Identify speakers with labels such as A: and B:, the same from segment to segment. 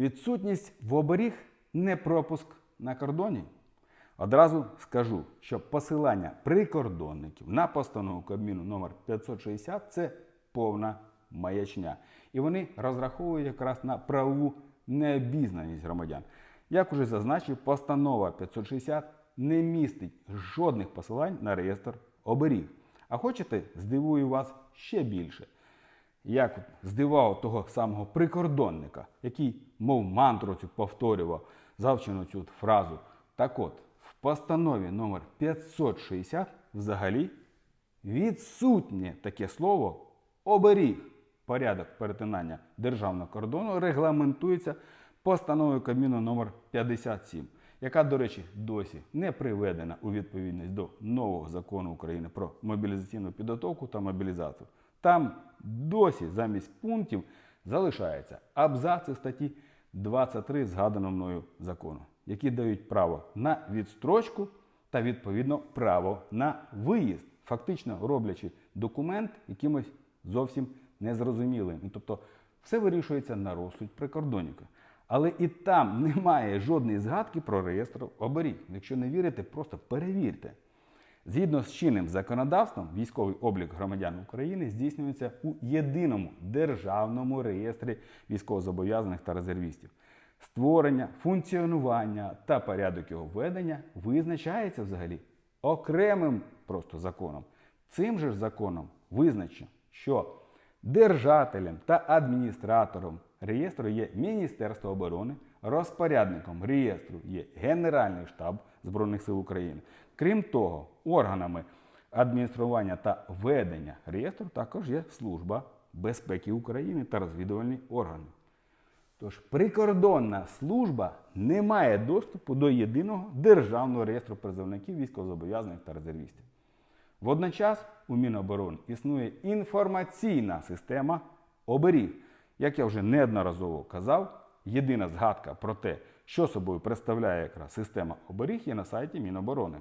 A: Відсутність в оберіг не пропуск на кордоні. Одразу скажу, що посилання прикордонників на постанову Кабміну номер 560 це повна маячня. І вони розраховують якраз на правову необізнаність громадян. Як уже зазначив, постанова 560 не містить жодних посилань на реєстр оберіг. А хочете, здивую вас ще більше. Як здивував того самого прикордонника, який, мов мантру цю повторював, завчену цю фразу. Так от, в постанові номер 560 взагалі відсутнє таке слово оберіг. Порядок перетинання державного кордону регламентується постановою Кабміну номер 57, яка, до речі, досі не приведена у відповідність до нового закону України про мобілізаційну підготовку та мобілізацію. Там досі замість пунктів залишаються абзаци статті 23 згаданого мною закону, які дають право на відстрочку та відповідно право на виїзд, фактично роблячи документ якимось зовсім незрозумілим. Тобто все вирішується на розсуд прикордонника. Але і там немає жодної згадки про реєстр оберіг. Якщо не вірите, просто перевірте. Згідно з чинним законодавством, військовий облік громадян України здійснюється у єдиному державному реєстрі військовозобов'язаних та резервістів. Створення, функціонування та порядок його ведення визначається взагалі окремим просто законом. Цим же законом визначено, що держателем та адміністратором реєстру є Міністерство оборони, розпорядником реєстру є Генеральний штаб Збройних сил України. Крім того, органами адміністрування та ведення реєстру також є Служба безпеки України та розвідувальні органи. Тож прикордонна служба не має доступу до єдиного державного реєстру призовників військовозобов'язаних та резервістів. Водночас у Міноборони існує інформаційна система оберіг. Як я вже неодноразово казав, єдина згадка про те, що собою представляє якраз система оберіг, є на сайті Міноборони.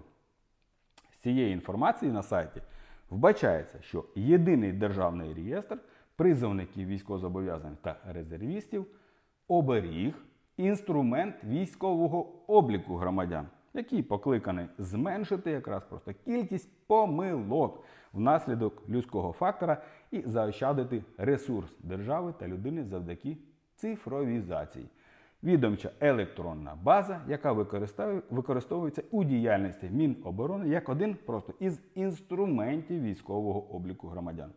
A: З цієї інформації на сайті вбачається, що єдиний державний реєстр призовників військовозобов'язаних та резервістів оберіг інструмент військового обліку громадян, який покликаний зменшити якраз просто кількість помилок внаслідок людського фактора і заощадити ресурс держави та людини завдяки цифровізації. Відомча електронна база, яка використовується у діяльності Міноборони як один просто із інструментів військового обліку громадян.